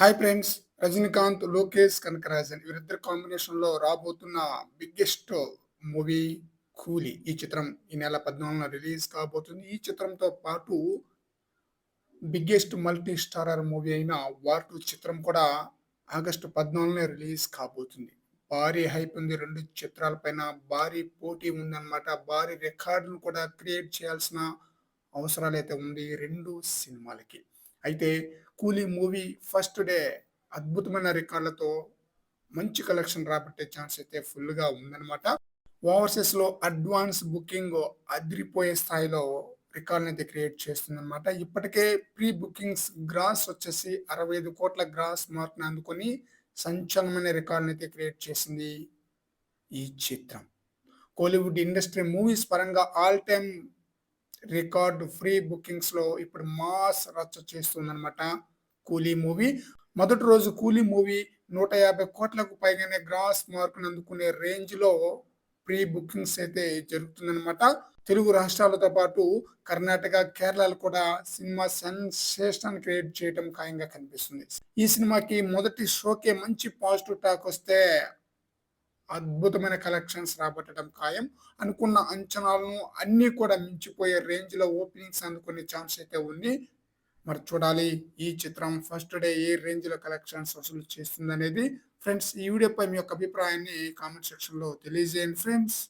Hi friends Rajinikanth Lokesh Kanagarajan వీరిద్దరి కాంబినేషన్లో రాబోతున్న బిగ్గెస్ట్ మూవీ కూలీ ఈ చిత్రం. ఈ నెల పద్నాలుగున రిలీజ్ కాబోతుంది. ఈ చిత్రంతో పాటు బిగ్గెస్ట్ మల్టీ స్టారర్ మూవీ అయిన వార్ టూ చిత్రం కూడా ఆగస్టు పద్నాలుగునే రిలీజ్ కాబోతుంది. భారీ హైప్ ఉంది. రెండు చిత్రాలపైన భారీ పోటీ ఉందన్నమాట. భారీ రికార్డును కూడా క్రియేట్ చేయాల్సిన అవసరాలు అయితే ఉంది రెండు సినిమాలకి. అయితే కూలీ మూవీ ఫస్ట్ డే అద్భుతమైన రికార్డులతో మంచి కలెక్షన్ రాబట్టే ఛాన్స్ అయితే ఫుల్గా ఉందన్నమాట. ఓవర్సీస్లో అడ్వాన్స్ బుకింగ్ అదిరిపోయే స్థాయిలో రికార్డ్ అయితే క్రియేట్ చేస్తుందన్నమాట. ఇప్పటికే ప్రీ బుకింగ్స్ గ్రాస్ వచ్చేసి అరవై ఐదు కోట్ల గ్రాస్ మార్క్ని అందుకొని సంచలనమైన రికార్డ్ అయితే క్రియేట్ చేసింది ఈ చిత్రం. కోలీవుడ్ ఇండస్ట్రీ మూవీస్ పరంగా ఆల్ టైమ్ రికార్డు ఫ్రీ బుకింగ్స్లో ఇప్పుడు మాస్ రచ్చ చేస్తుందన్నమాట కూలీ మూవీ. మొదటి రోజు కూలీ మూవీ నూట యాభై కోట్లకు పైగానే గ్రాస్ మార్కులు అందుకునే రేంజ్లో ప్రీ బుకింగ్స్ అయితే జరుగుతుందన్నమాట. తెలుగు రాష్ట్రాలతో పాటు కర్ణాటక కేరళలు కూడా సినిమా సెన్సేషన్ క్రియేట్ చేయడం ఖాయంగా కనిపిస్తుంది. ఈ సినిమాకి మొదటి షోకే మంచి పాజిటివ్ టాక్ వస్తే అద్భుతమైన కలెక్షన్స్ రాబట్టడం ఖాయం. అనుకున్న అంచనాలను అన్ని కూడా మించిపోయే రేంజ్లో ఓపెనింగ్స్ అందుకునే ఛాన్స్ అయితే ఉంది. మరి చూడాలి ఈ చిత్రం ఫస్ట్ డే ఏ రేంజ్లో కలెక్షన్స్ వసూలు చేస్తుంది అనేది ఫ్రెండ్స్ ఈ వీడియోపై మీ యొక్క అభిప్రాయాన్ని కామెంట్ సెక్షన్లో తెలియజేయండి ఫ్రెండ్స్.